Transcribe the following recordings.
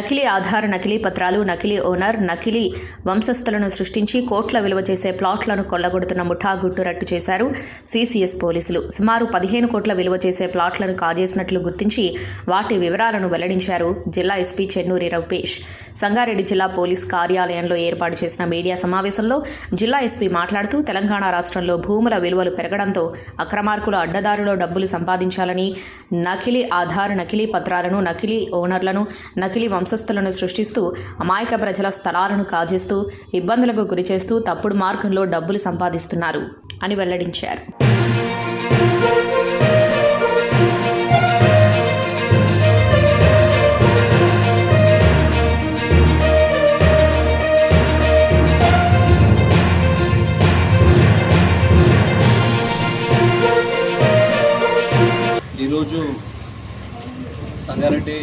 నకిలీ ఆధార్ నకిలీ పత్రాలు నకిలీ ఓనర్ నకిలీ వంశస్థులను సృష్టించి కోట్ల విలువ చేసే ప్లాట్లను కొల్లగొడుతున్న ముఠా గుట్టు రట్టు చేశారు సీసీఎస్ పోలీసులు. సుమారు పదిహేను కోట్ల విలువ చేసే ప్లాట్లను కాజేసినట్లు గుర్తించి వాటి వివరాలను వెల్లడించారు జిల్లా ఎస్పీ చెన్నూరి రూపేష్ సంగారెడ్డి జిల్లా పోలీస్ కార్యాలయంలో ఏర్పాటు చేసిన మీడియా సమావేశంలో జిల్లా ఎస్పీ మాట్లాడుతూ తెలంగాణ రాష్ట్రంలో భూముల విలువలు పెరగడంతో అక్రమార్కులు అడ్డదారులో డబ్బులు సంపాదించాలని నకిలీ ఆధార్ నకిలీ పత్రాలను నకిలీ ఓనర్లను నకిలీ వంశ వంశస్థులను సృష్టిస్తూ అమాయక ప్రజల స్థలాలను కాజేస్తూ ఇబ్బందులకు గురిచేస్తూ తప్పుడు మార్గంలో డబ్బులు సంపాదిస్తున్నారు అని వెల్లడించారు. ఈరోజు సంగారెడ్డి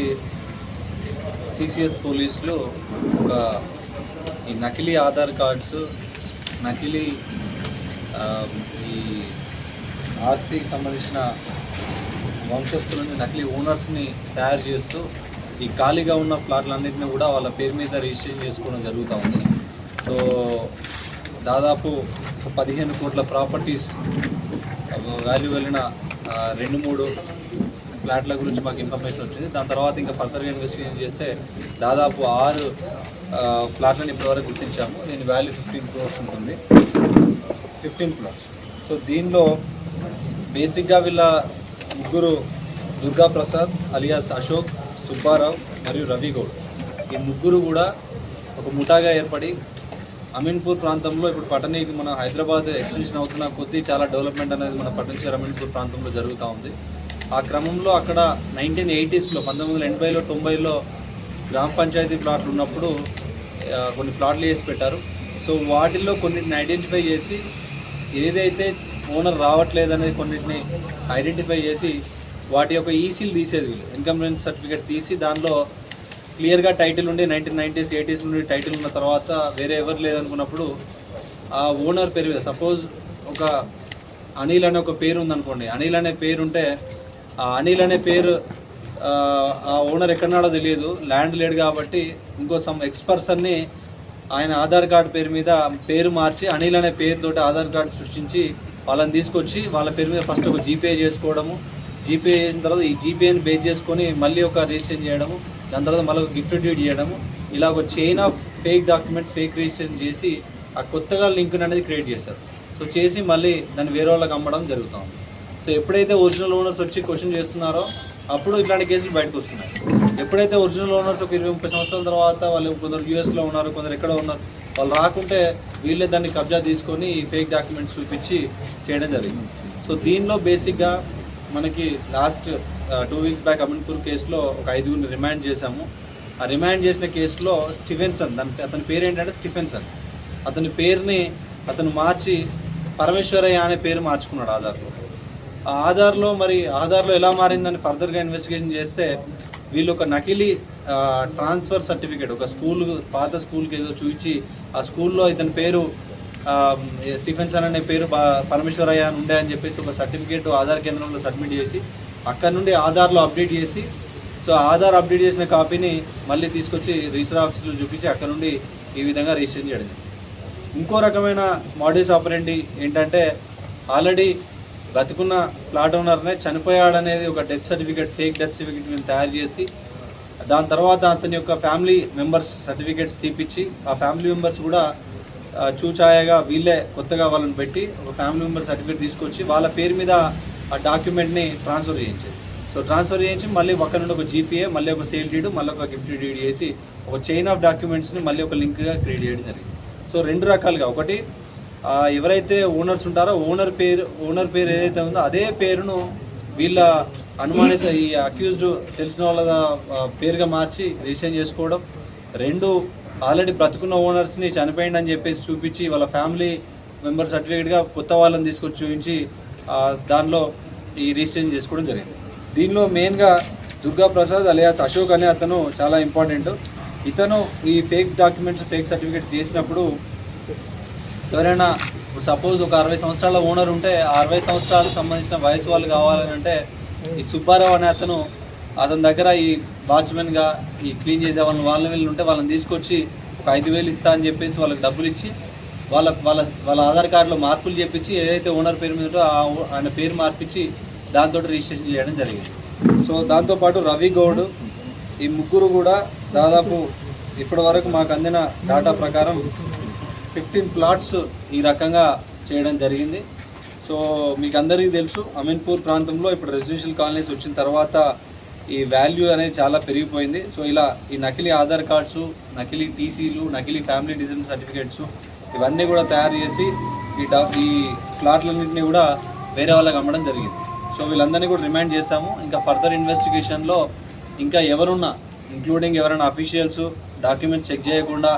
సిసిఎస్ పోలీసులు ఒక ఈ నకిలీ ఆధార్ కార్డ్స్ నకిలీ ఈ ఆస్తికి సంబంధించిన వంశస్థులని నకిలీ ఓనర్స్ని తయారు చేస్తూ ఈ ఖాళీగా ఉన్న ప్లాట్లన్నింటినీ కూడా వాళ్ళ పేరు మీద రిజిస్ట్రేషన్ చేసుకోవడం జరుగుతూ ఉంది. సో దాదాపు పదిహేను కోట్ల ప్రాపర్టీస్ వాల్యూ వెళ్ళిన రెండు మూడు ఫ్లాట్ల గురించి మాకు ఇన్ఫర్మేషన్ వచ్చింది. దాని తర్వాత ఇంకా ఫర్దర్గా ఇన్వెస్టిగేషన్ చేస్తే దాదాపు ఆరు ఫ్లాట్లను ఇప్పటివరకు గుర్తించాము. దీని వాల్యూ ఫిఫ్టీన్ క్రోర్స్ ఉంటుంది. ఫిఫ్టీన్ ప్లాట్స్ సో దీనిలో బేసిక్గా వీళ్ళ ముగ్గురు దుర్గా ప్రసాద్ అలియాస్ అశోక్ సుబ్బారావు మరియు రవి గౌడ్. ఈ ముగ్గురు కూడా ఒక ముఠాగా ఏర్పడి అమీన్పూర్ ప్రాంతంలో ఇప్పుడు పట్టణీకి మన హైదరాబాద్ ఎక్స్టెన్షన్ అవుతున్న కొద్దీ చాలా డెవలప్మెంట్ అనేది మన పట్టణ అమీన్పూర్ ప్రాంతంలో జరుగుతూ ఉంది. ఆ క్రమంలో అక్కడ నైన్టీన్ ఎయిటీస్లో పంతొమ్మిది వందల ఎనభైలో తొంభైలో గ్రామ పంచాయతీ ప్లాట్లు ఉన్నప్పుడు కొన్ని ప్లాట్లు వేసి పెట్టారు. సో వాటిల్లో కొన్నిటిని ఐడెంటిఫై చేసి ఏదైతే ఓనర్ రావట్లేదు అనేది కొన్నిటిని ఐడెంటిఫై చేసి వాటి యొక్క ఈసీలు తీసేది వీళ్ళు. ఇన్కమ్ సర్టిఫికేట్ తీసి దానిలో క్లియర్గా టైటిల్ ఉండి నైన్టీన్ నైంటీస్ ఎయిటీస్ నుండి టైటిల్ ఉన్న తర్వాత వేరే ఎవరు లేదనుకున్నప్పుడు ఆ ఓనర్ పేరు మీద సపోజ్ ఒక అనిల్ అనే ఒక పేరు ఉందనుకోండి. అనిల్ అనే పేరు ఉంటే అనిల్ అనే పేరు ఆ, ఓనర్ ఎక్కడన్నాడో తెలియదు. ల్యాండ్ లేడు కాబట్టి ఇంకో సమ్ ఎక్స్పర్సన్ని ఆయన ఆధార్ కార్డు పేరు మీద పేరు మార్చి అనిల్ అనే పేరుతోటి ఆధార్ కార్డు సృష్టించి వాళ్ళని తీసుకొచ్చి వాళ్ళ పేరు మీద ఫస్ట్ ఒక జీపే చేసుకోవడము. జీపే చేసిన తర్వాత ఈ జీపేని బేస్ చేసుకొని మళ్ళీ ఒక రిజిస్ట్రేషన్ చేయడము. దాని తర్వాత మళ్ళీ ఒక గిఫ్ట్ డ్యూట్ చేయడము. ఇలా ఒక chain of fake documents fake registration చేసి ఆ కొత్తగా లింక్ అనేది క్రియేట్ చేస్తారు సో చేసి మళ్ళీ దాన్ని వేరే వాళ్ళకి అమ్మడం జరుగుతూ ఉంది సో ఎప్పుడైతే ఒరిజినల్ ఓనర్స్ వచ్చి క్వశ్చన్ చేస్తున్నారో అప్పుడు ఇట్లాంటి కేసులు బయటకు వస్తున్నాయి. ఎప్పుడైతే ఒరిజినల్ ఓనర్స్ ఒక ఇరవై ముప్పై సంవత్సరాల తర్వాత వాళ్ళు కొందరు యూఎస్లో ఉన్నారు కొందరు ఎక్కడ ఉన్నారు వాళ్ళు రాకుంటే వీళ్ళే దాన్ని కబ్జా తీసుకొని ఈ ఫేక్ డాక్యుమెంట్స్ చూపించి చేయడం జరిగింది. సో దీనిలో బేసిక్గా మనకి last two weeks back Amanpur కేసులో ఒక ఐదుగురిని రిమాండ్ చేశాము. ఆ రిమాండ్ చేసిన కేసులో స్టిఫెన్సన్ దాని అతని పేరు ఏంటంటే స్టిఫెన్సన్. అతని పేరుని అతను మార్చి పరమేశ్వరయ్య అనే పేరు మార్చుకున్నాడు ఆధార్లో. ఆధార్లో మరి ఆధార్లో ఎలా మారిందని ఫర్దర్గా ఇన్వెస్టిగేషన్ చేస్తే వీళ్ళు ఒక నకిలీ ట్రాన్స్ఫర్ సర్టిఫికేట్ ఒక స్కూల్ పాత స్కూల్కి ఏదో చూపించి ఆ స్కూల్లో ఇతని పేరు ఆ, స్టీఫెన్సన్ అనే పేరు పరమేశ్వరయ్య అని ఉండే అని చెప్పేసి ఒక సర్టిఫికేట్ ఆధార్ కేంద్రంలో సబ్మిట్ చేసి అక్కడ నుండి ఆధార్లో అప్డేట్ చేసి సో ఆధార్ అప్డేట్ చేసిన కాపీని మళ్ళీ తీసుకొచ్చి రిజిస్టర్ ఆఫీస్లో చూపించి అక్కడ నుండి ఈ విధంగా రిజిస్టర్ చేయడం ఇంకో రకమైన మోడల్స్ ఆపరెండి ఏంటంటే ఆల్రెడీ బతుకున్న ప్లాట్ ఓనర్నే చనిపోయాడనేది ఒక death certificate fake death certificate మేము తయారు చేసి దాని తర్వాత అతని యొక్క ఫ్యామిలీ మెంబర్స్ సర్టిఫికేట్స్ తీపిచ్చి ఆ ఫ్యామిలీ మెంబర్స్ కూడా చూచాయగా వీళ్ళే కొత్తగా వాళ్ళని పెట్టి ఒక ఫ్యామిలీ మెంబర్ సర్టిఫికేట్ తీసుకొచ్చి వాళ్ళ పేరు మీద ఆ డాక్యుమెంట్ని ట్రాన్స్ఫర్ చేయించేది సో ట్రాన్స్ఫర్ చేయించి మళ్ళీ ఒక నుండి ఒక జీపీఏ మళ్ళీ ఒక సేల్ డీడ్ మళ్ళీ ఒక గిఫ్ట్ డీడ్ చేసి ఒక చైన్ ఆఫ్ డాక్యుమెంట్స్ని మళ్ళీ ఒక లింక్గా క్రియేట్ చేయడం జరిగింది. సో రెండు రకాలుగా. ఒకటి ఎవరైతే ఓనర్స్ ఉంటారో ఓనర్ పేరు ఓనర్ పేరు ఏదైతే ఉందో అదే పేరును వీళ్ళ అనుమానిత ఈ అక్యూజ్డ్ తెలిసిన వాళ్ళ పేరుగా మార్చి రిజిస్ట్రేషన్ చేసుకోవడం. రెండు ఆల్రెడీ బ్రతుకున్న ఓనర్స్ని చనిపోయింది అని చెప్పేసి చూపించి వాళ్ళ ఫ్యామిలీ మెంబర్ సర్టిఫికేట్గా కొత్త వాళ్ళని తీసుకొచ్చి చూపించి దానిలో ఈ రిజిస్ట్రేషన్ చేసుకోవడం జరిగింది. దీనిలో మెయిన్గా దుర్గా ప్రసాద్ అలియాస్ అశోక్ అనే అతను చాలా ఇంపార్టెంట్ ఇతను ఈ ఫేక్ డాక్యుమెంట్స్ ఫేక్ సర్టిఫికేట్ చేసినప్పుడు ఎవరైనా సపోజ్ ఒక అరవై సంవత్సరాల ఓనర్ ఉంటే అరవై సంవత్సరాలకు సంబంధించిన వయసు వాళ్ళు కావాలని అంటే ఈ సుబ్బారావు అనే అతను అతని దగ్గర ఈ వాచ్మెన్గా ఈ క్లీన్ చేసే వాళ్ళని వాళ్ళని వీళ్ళు ఉంటే వాళ్ళని తీసుకొచ్చి ఒక ఐదు వేలు ఇస్తా అని చెప్పేసి వాళ్ళకి డబ్బులు ఇచ్చి వాళ్ళ వాళ్ళ వాళ్ళ ఆధార్ కార్డులో మార్పులు చెప్పించి ఏదైతే ఓనర్ పేరు మీద ఆ ఆయన పేరు మార్పించి దాంతో రిజిస్ట్రేషన్ చేయడం జరిగింది. సో దాంతోపాటు రవి గౌడ్ ఈ ముగ్గురు కూడా దాదాపు ఇప్పటి వరకు మాకు అందిన డేటా ప్రకారం ఫిఫ్టీన్ ప్లాట్స్ ఈ రకంగా చేయడం జరిగింది. సో మీకు అందరికీ తెలుసు అమీన్పూర్ ప్రాంతంలో ఇప్పుడు రెసిడెన్షియల్ కాలనీస్ వచ్చిన తర్వాత ఈ వాల్యూ అనేది చాలా పెరిగిపోయింది. సో ఇలా ఈ నకిలీ ఆధార్ కార్డ్స్ నకిలీ టీసీలు నకిలీ ఫ్యామిలీ డిజైన్ సర్టిఫికేట్స్ ఇవన్నీ కూడా తయారు చేసి ఈ డా ఈ ప్లాట్లన్నింటినీ కూడా వేరే వాళ్ళకి అమ్మడం జరిగింది. సో వీళ్ళందరినీ కూడా రిమాండ్ చేశాము. ఇంకా ఫర్దర్ ఇన్వెస్టిగేషన్లో ఇంకా ఎవరున్నా ఇంక్లూడింగ్ ఎవరైనా అఫీషియల్స్ డాక్యుమెంట్స్ చెక్ చేయకుండా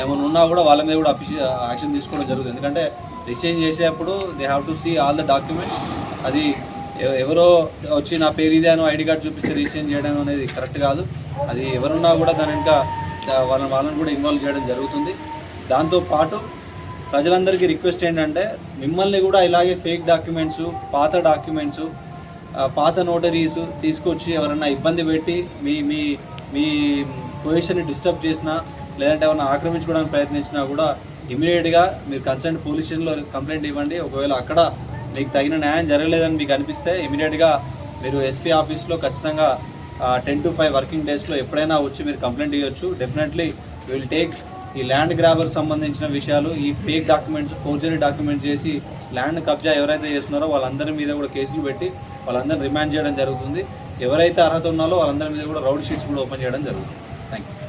ఏమైనా ఉన్నా కూడా వాళ్ళ మీద కూడా అఫీషియల్ యాక్షన్ తీసుకోవడం జరుగుతుంది. ఎందుకంటే రిసైన్ చేసేటప్పుడు they have to see all the documents అది ఎవ- ఎవరో వచ్చి నా పేరు ఇదే అని ఐడి కార్డ్ చూపిస్తే రిజిస్ట్రేషన్ చేయడం అనేది కరెక్ట్ కాదు. అది ఎవరున్నా కూడా దాని ఇంకా వాళ్ళని వాళ్ళని కూడా ఇన్వాల్వ్ చేయడం జరుగుతుంది. దాంతో పాటు ప్రజలందరికీ రిక్వెస్ట్ ఏంటంటే మిమ్మల్ని కూడా ఇలాగే ఫేక్ డాక్యుమెంట్స్ పాత డాక్యుమెంట్స్ పాత నోటరీస్ తీసుకొచ్చి ఎవరన్నా ఇబ్బంది పెట్టి మీ మీ మీ పొజిషన్ని డిస్టర్బ్ చేసినా లేదంటే ఏమైనా ఆక్రమించుకోవడానికి ప్రయత్నించినా కూడా ఇమీడియట్గా మీరు కన్సర్న్ పోలీస్ స్టేషన్లో కంప్లైంట్ ఇవ్వండి. ఒకవేళ అక్కడ మీకు తగిన న్యాయం జరగలేదని మీకు అనిపిస్తే ఇమీడియట్గా మీరు ఎస్పీ ఆఫీస్లో ఖచ్చితంగా టెన్ టు ఫైవ్ వర్కింగ్ డేస్లో ఎప్పుడైనా వచ్చి మీరు కంప్లైంట్ ఇవ్వచ్చు. డెఫినెట్లీ విల్ టేక్ ఈ ల్యాండ్ గ్రాబర్ సంబంధించిన విషయాలు ఈ ఫేక్ డాక్యుమెంట్స్ ఫోర్జరీ డాక్యుమెంట్స్ చేసి ల్యాండ్ కబ్జా ఎవరైతే చేస్తున్నారో వాళ్ళందరి మీద కూడా కేసులు పెట్టి వాళ్ళందరిని రిమాండ్ చేయడం జరుగుతుంది. ఎవరైతే అర్హత ఉన్నారో వాళ్ళందరి మీద కూడా రౌడ్ షీట్స్ కూడా ఓపెన్ చేయడం జరుగుతుంది. Thank you